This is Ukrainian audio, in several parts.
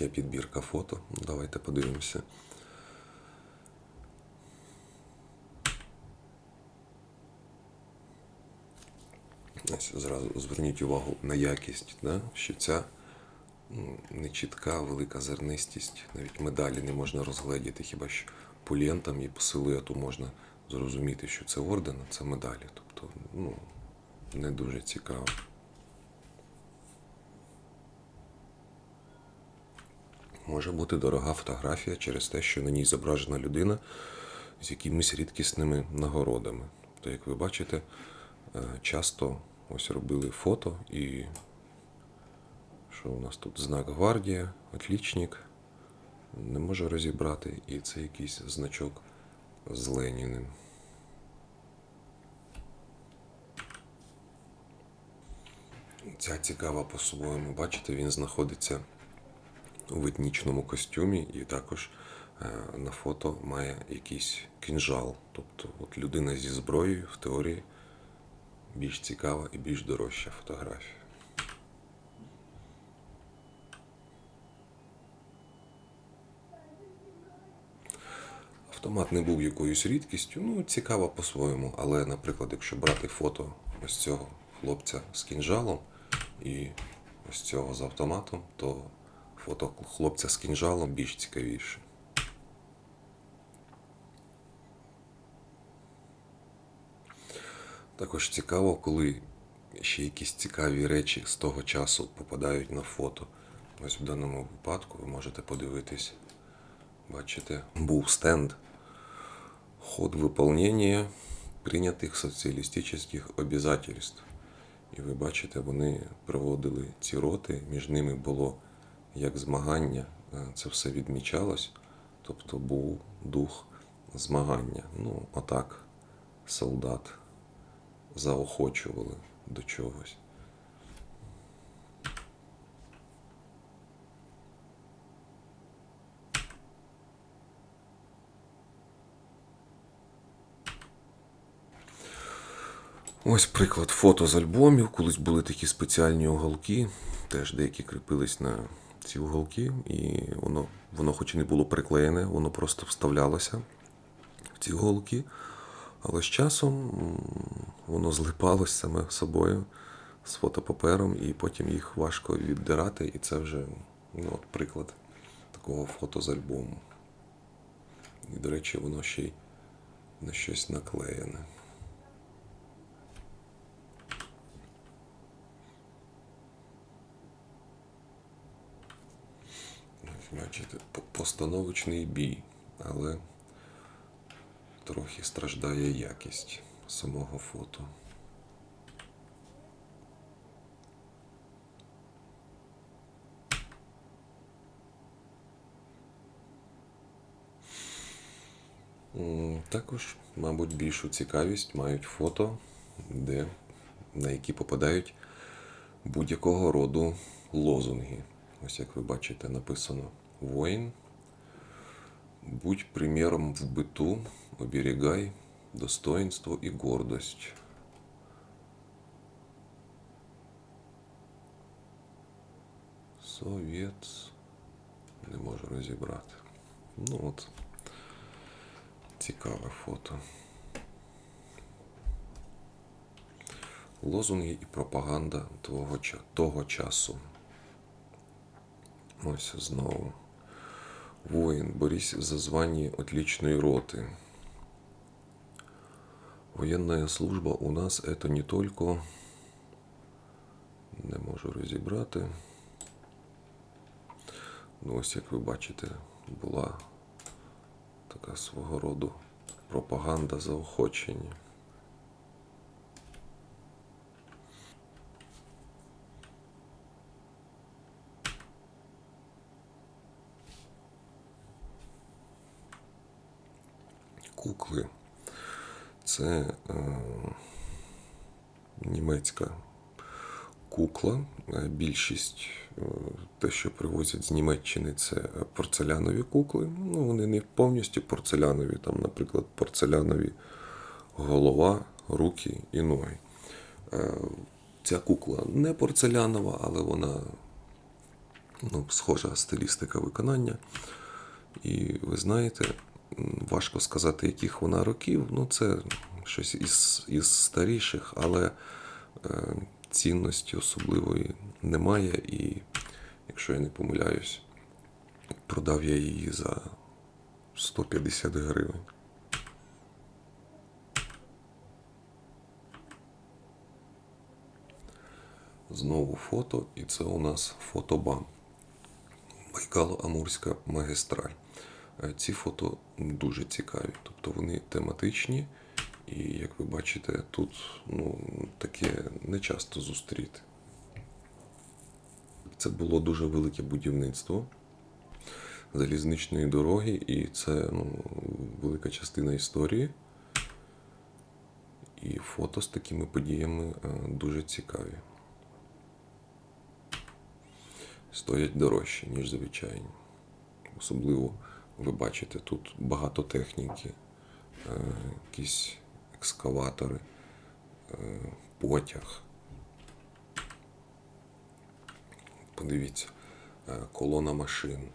Є підбірка фото. Давайте подивимося. Ось зразу зверніть увагу на якість, да? що ця нечітка, велика зернистість. Навіть медалі не можна розгледіти, хіба що по лентам і по силуету можна зрозуміти, що це орден, а це медалі. Тобто, ну, не дуже цікаво. Може бути дорога фотографія через те, що на ній зображена людина з якимись рідкісними нагородами. То, як ви бачите, е, часто ось робили фото і що у нас тут знак гвардія, отлічник. Не можу розібрати, і це якийсь значок з Леніним. Ця цікава по-своєму, бачите, він знаходиться в етнічному костюмі, і також е, на фото має якийсь кінжал. Тобто от людина зі зброєю в теорії більш цікава і більш дорожча фотографія. Автомат не був якоюсь рідкістю, ну цікаво по-своєму. Але, наприклад, якщо брати фото ось цього хлопця з кінжалом і ось цього з автоматом, то фото хлопця з кінжалом більш цікавіше. Також цікаво, коли ще якісь цікаві речі з того часу попадають на фото. Ось в даному випадку ви можете подивитись. Бачите, був стенд. Ход выполнения прийнятих соціалістичних обязательств. І ви бачите, вони проводили ці роти, між ними було як змагання, е, це все відмічалось, тобто був дух змагання. Ну, отак солдат заохочували до чогось. Ось приклад фото з альбомів. Колись були такі спеціальні уголки, теж деякі кріпились на ці уголки, і воно, воно хоч і не було приклеєне, воно просто вставлялося в ці уголки. Але з часом воно злипалось саме собою з фотопапером, і потім їх важко віддирати. І це вже ну, от приклад такого фото з альбому. І, до речі, воно ще й на щось наклеєне. Бачите, постановочний бій, але трохи страждає якість самого фото. Також, мабуть, більшу цікавість мають фото, де, на які попадають будь-якого роду лозунги. Ось як ви бачите, написано воїн. Будь примером в быту, оберегай достоинство і гордость. Совєт. Не можу розібрати. Ну от. Цікаве фото. Лозунги і пропаганда того, того часу. Ось знову. Воин, борись за звание отличной роты. Военная служба у нас это не только. Не можу розібрати. Ну, ось як ви бачите, була така свого роду пропаганда заохочення. Кукли. Це е, німецька кукла. Е, Більшість е, те, що привозять з Німеччини, це порцелянові кукли. Ну, вони не повністю порцелянові, там, наприклад, порцелянові голова, руки і ноги. Е, Ця кукла не порцелянова, але вона ну, схожа стилістика виконання. І ви знаєте, важко сказати, яких вона років. Ну, це щось із, із старіших, але е, цінності особливої немає. І, якщо я не помиляюсь, продав я її за 150 гривень. Знову фото, і це у нас фотобан. Байкало-Амурська магістраль. Е, Ці фото дуже цікаві, тобто вони тематичні, і як ви бачите, тут ну, таке не часто зустріти. Це було дуже велике будівництво залізничної дороги, і це ну, велика частина історії. І фото з такими подіями е, дуже цікаві. Стоять дорожче, ніж звичайні. Особливо ви бачите, тут багато техніки, е, якісь екскаватори, е, потяг. Подивіться, е, колона машин.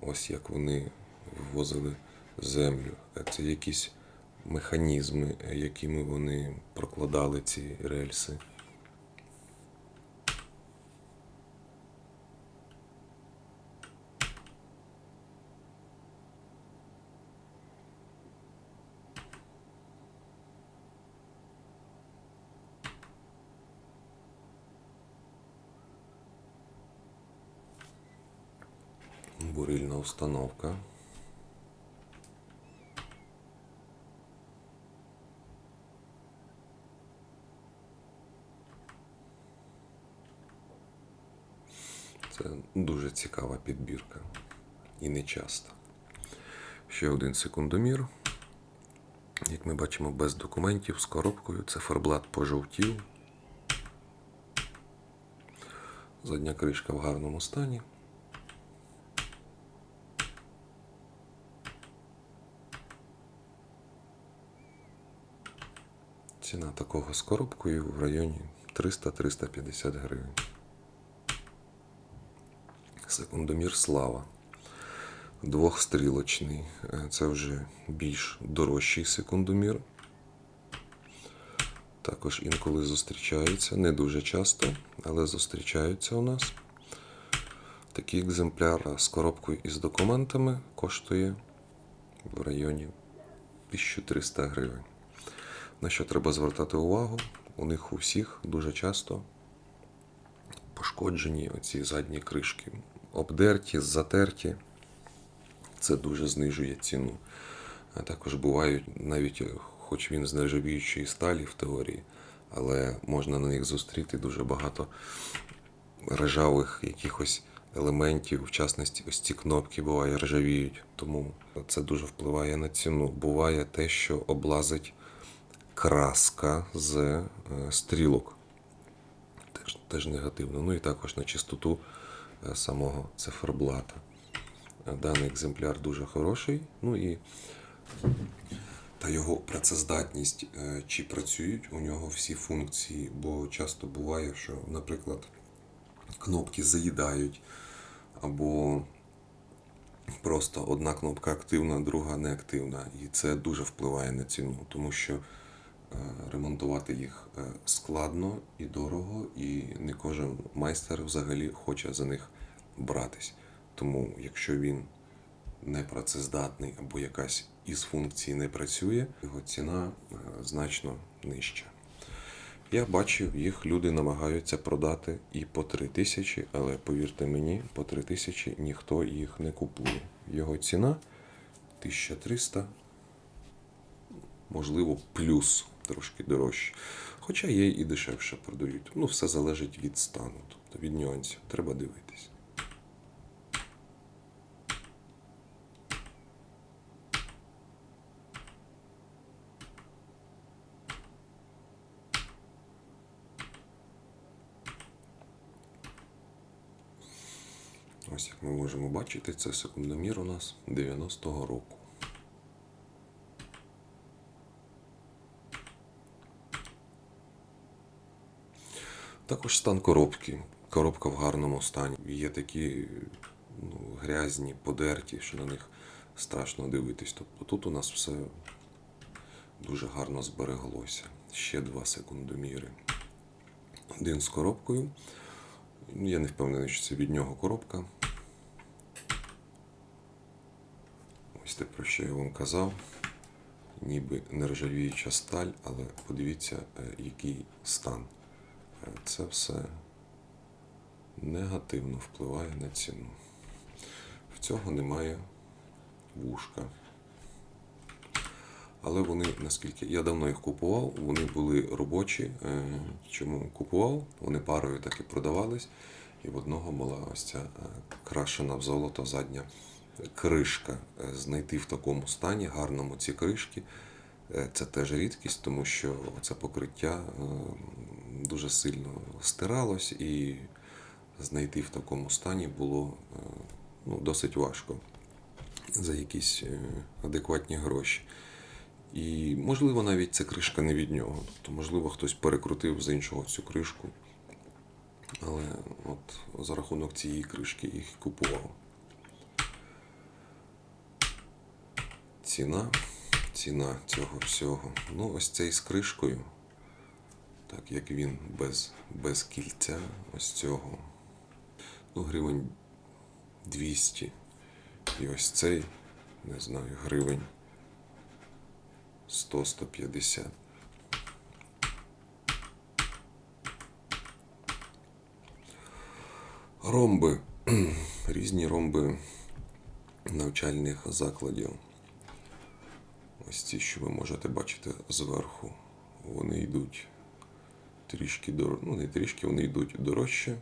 Ось як вони вивозили землю. Це якісь механізми, якими вони прокладали ці рельси. Установка. Це дуже цікава підбірка. І не часто. Ще один секундомір. Як ми бачимо, без документів з коробкою. Циферблат пожовтів. Задня кришка в гарному стані. Ціна такого з коробкою в районі 300-350 гривень. Секундомір Слава. Двохстрілочний. Е, Це вже більш дорожчий секундомір. Також інколи зустрічаються, не дуже часто, але зустрічаються у нас. Такий екземпляр з коробкою і з документами коштує в районі 1300 гривень. На що треба звертати увагу? У них у всіх дуже часто пошкоджені оці задні кришки. Обдерті, затерті. Це дуже знижує ціну. А також бувають навіть, е, хоч він з нержавіючої сталі в теорії, але можна на них зустріти дуже багато ржавих якихось елементів, в частності ось ці кнопки буває ржавіють. Тому це дуже впливає на ціну. Буває те, що облазить краска з е, стрілок. Теж, теж негативно. Ну і також на чистоту е, самого циферблата. Е, Даний екземпляр дуже хороший. Ну і та його працездатність, чи працюють у нього всі функції, бо часто буває, що, наприклад, кнопки заїдають, або просто одна кнопка активна, друга неактивна. І це дуже впливає на ціну, тому що ремонтувати їх е, складно і дорого, і не кожен майстер взагалі хоче за них братись. Тому, якщо він не працездатний або якась із функцій не працює, його ціна е, значно нижча. Я бачив, їх люди намагаються продати і по 3 тисячі, але повірте мені, по 3 тисячі ніхто їх не купує. Його ціна 1300, можливо, плюс трошки дорожче. Хоча є і дешевше продають. Ну, все залежить від стану, тобто від нюансів. Треба дивитись. Ось як ми можемо бачити, це секундомір у нас 90-го року. Також стан коробки. коробка в гарному стані. Є такі ну, грязні, подерті, що на них страшно дивитись. Тобто тут у нас все дуже гарно збереглося. Ще два секундоміри. Один з коробкою. Я не впевнений, що це від нього коробка. Ось те, про що я вам казав. Ніби нержавіюча сталь, але подивіться, е, який стан. Це все негативно впливає на ціну. В цього немає вушка. Але вони, наскільки я давно їх купував, вони були робочі. Е, Чому купував? Вони парою так і продавались. І в одного була ось ця е, крашена в золото задня кришка. Е, Знайти в такому стані, гарному ці кришки. Е, Це теж рідкість, тому що це покриття е, дуже сильно стиралось, і знайти в такому стані було е, ну, досить важко за якісь адекватні гроші. І можливо навіть ця кришка не від нього. Тобто, можливо, хтось перекрутив з іншого цю кришку. Але от за рахунок цієї кришки їх купував. Ціна, ціна цього всього. Ну, ось цей з кришкою. Так як він без, без кільця, ось цього. Ну, гривень 200. І ось цей, не знаю, гривень 100-150. Ромби. Різні ромби навчальних закладів. Ось ці, що ви можете бачити зверху. Вони йдуть трішки дор... ну не трішки, вони йдуть дорожче.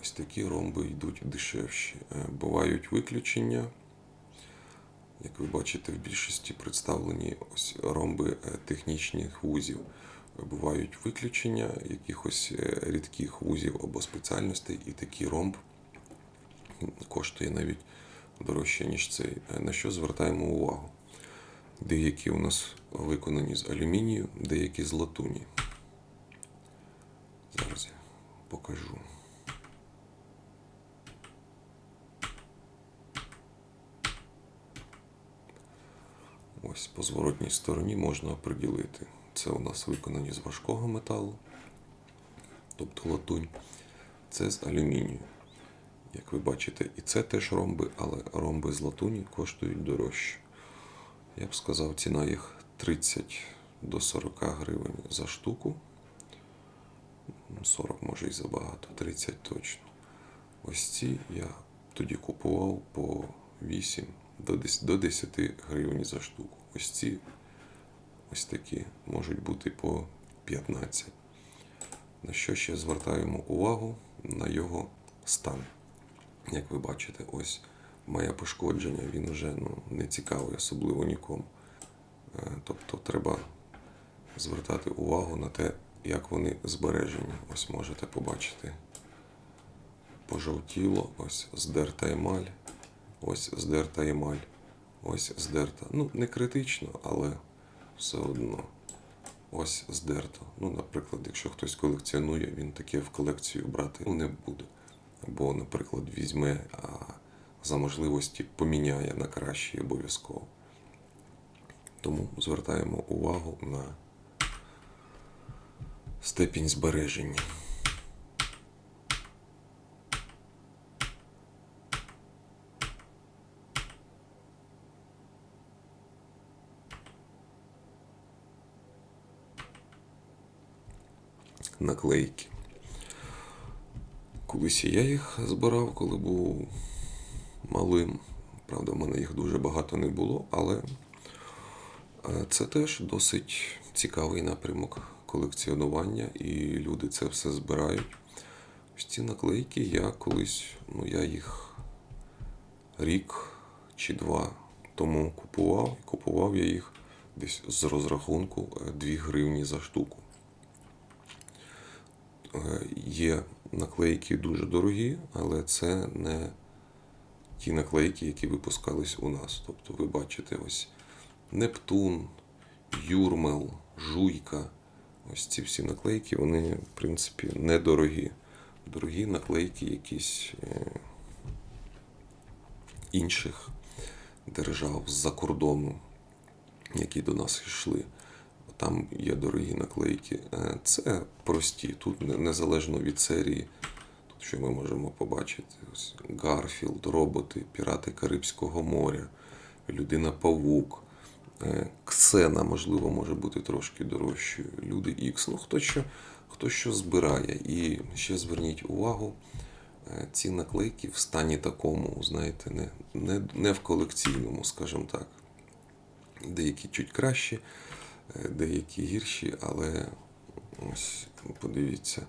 Ось такі ромби йдуть дешевші. Е, Бувають виключення. Як ви бачите, в більшості представлені ось ромби е, технічних вузів. Бувають виключення якихось е, рідких вузів або спеціальностей, і такий ромб коштує навіть дорожче, ніж цей. На що звертаємо увагу? Деякі у нас виконані з алюмінію, деякі з латуні. Зараз я покажу. Ось по зворотній стороні можна приділити. Це у нас виконані з важкого металу, тобто латунь. Це з алюмінію. Як ви бачите, і це теж ромби, але ромби з латуні коштують дорожче. Я б сказав, ціна їх 30 до 40 гривень за штуку. 40 може і забагато, 30 точно. Ось ці я тоді купував по 8 до 10, до 10 гривень за штуку. Ось ці ось такі можуть бути по 15. На що ще звертаємо увагу на його стан. Як ви бачите, ось моє пошкодження, він вже ну, не цікавий особливо нікому. Е, Тобто треба звертати увагу на те, як вони збережені. Ось можете побачити. Пожовтіло, ось здерта емаль, ось здерта емаль, ось здерта. Ну, не критично, але все одно. Ось здерто. Ну, наприклад, якщо хтось колекціонує, він таке в колекцію брати не буде. Або, наприклад, візьме, а за можливості поміняє на краще обов'язково. Тому звертаємо увагу на степінь збереження. Наклейки. Колись я їх збирав, коли був малим. Правда, в мене їх дуже багато не було, але е, це теж досить цікавий напрямок колекціонування, і люди це все збирають. Ось ці наклейки я колись, ну я їх рік чи два тому купував. Купував я їх десь з розрахунку е, 2 гривні за штуку. Е, Є наклейки дуже дорогі, але це не ті наклейки, які випускались у нас. Тобто ви бачите ось Нептун, Юрмел, Жуйка. Ось ці всі наклейки, вони, в принципі, недорогі. дорогі наклейки якісь е, інших держав з-за кордону, які до нас йшли. Там є дорогі наклейки. Е, Це прості. Тут незалежно від серії. Що ми можемо побачити? Ось Гарфілд, роботи, пірати Карибського моря, людина Павук. Е, Ксена, можливо, може бути трошки дорожчою. Люди Ікс. Ну, хто що, хто що збирає. І ще зверніть увагу, е, ці наклейки в стані такому, знаєте, не, не, не в колекційному, скажімо так. Деякі чуть кращі, е, деякі гірші, але ось подивіться,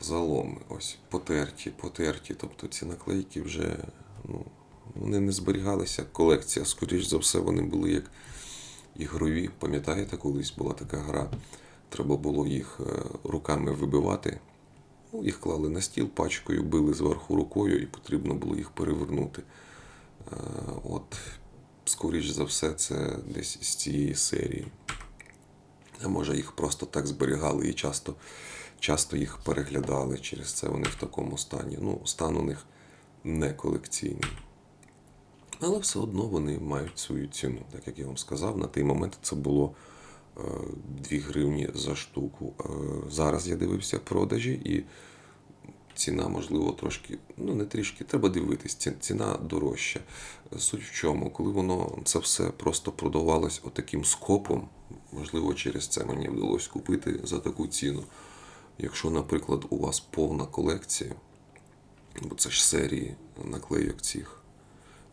заломи, ось потерті, потерті. Тобто ці наклейки вже ну, вони не зберігалися. Колекція, скоріш за все, вони були як ігрові. Пам'ятаєте, колись була така гра, треба було їх е, руками вибивати. Ну, їх клали на стіл пачкою, били зверху рукою, і потрібно було їх перевернути. Е, От, скоріш за все, це десь з цієї серії. А може їх просто так зберігали і часто, часто їх переглядали. Через це вони в такому стані. Ну, стан у них не колекційний. Але все одно вони мають свою ціну. Так як я вам сказав, на той момент це було е, 2 гривні за штуку. Е, зараз я дивився продажі і ціна, можливо, трошки, ну не трішки, треба дивитись, ці- ціна дорожча. Суть в чому, коли воно це все просто продавалось отаким скопом, можливо, через це мені вдалося купити за таку ціну. Якщо, наприклад, у вас повна колекція, бо це ж серії наклейок цих.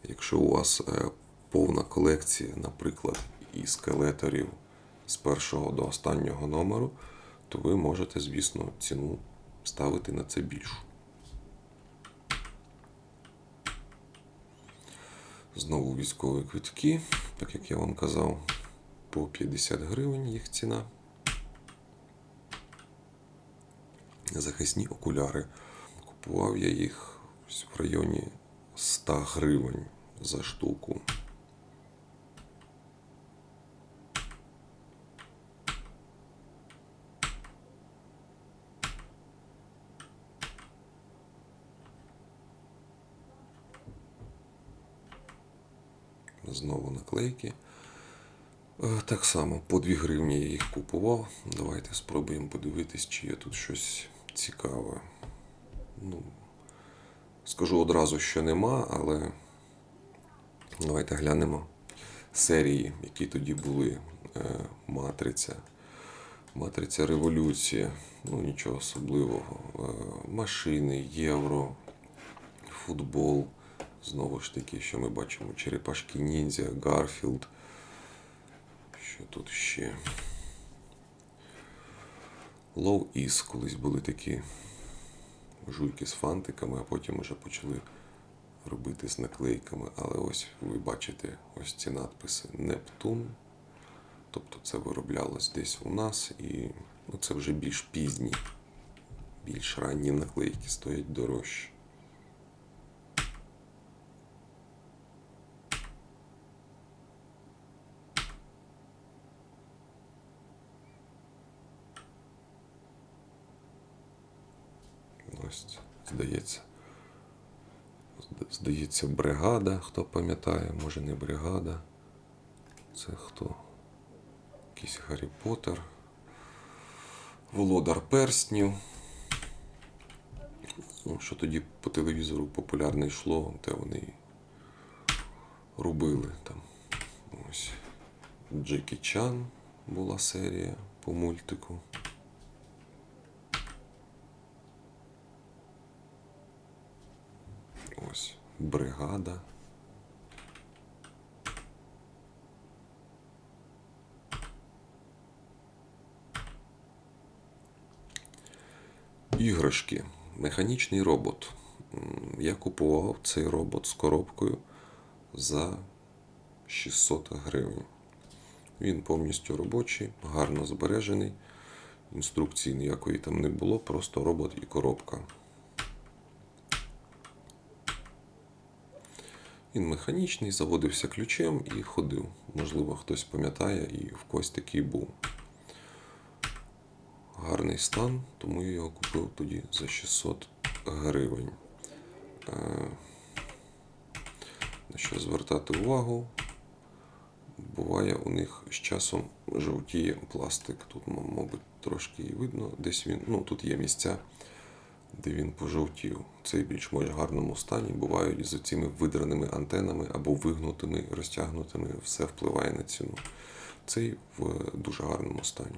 Якщо у вас е, повна колекція, наприклад, і скелеторів з першого до останнього номеру, то ви можете, звісно, ціну ставити на це більшу. Знову військові квитки, так як я вам казав, по 50 гривень їх ціна. Захисні окуляри. Купував я їх в районі 100 гривень за штуку. Знову наклейки. Е, Так само по 2 гривні я їх купував. Давайте спробуємо подивитись, чи є тут щось цікаве. Ну, скажу одразу, що нема, але давайте глянемо серії, які тоді були. Е, Матриця. Матриця Революція. Ну, нічого особливого. Е, Машини, євро, футбол. Знову ж таки, що ми бачимо? Черепашки ніндзя, Гарфілд. Що тут ще? Low Is колись були такі жуйки з фантиками, а потім вже почали робити з наклейками. Але ось ви бачите ось ці надписи Нептун. Тобто це вироблялось десь у нас, і ну, це вже більш пізні, більш ранні наклейки стоять дорожче. Ось, здається. Здається, бригада, хто пам'ятає, може не бригада. Це хто? Якийсь Гаррі Поттер. Володар перснів. Ну, що тоді по телевізору популярне йшло, те вони робили там. Ось. Джекі Чан була серія по мультику. Ось бригада. Іграшки. Механічний робот. Я купував цей робот з коробкою за 600 гривень. Він повністю робочий, гарно збережений. Інструкції ніякої там не було, просто робот і коробка. Він механічний, заводився ключем і ходив. Можливо, хтось пам'ятає і в когось такий був. Гарний стан, тому я його купив тоді за 600 гривень. Е, На що звертати увагу? Буває у них з часом жовтіє пластик. Тут, мабуть, трошки і видно. Десь він, ну тут є місця, де він пожовтів. Цей більш-менш гарному стані. Бувають з цими видраними антенами або вигнутими, розтягнутими. Все впливає на ціну. Цей в дуже гарному стані.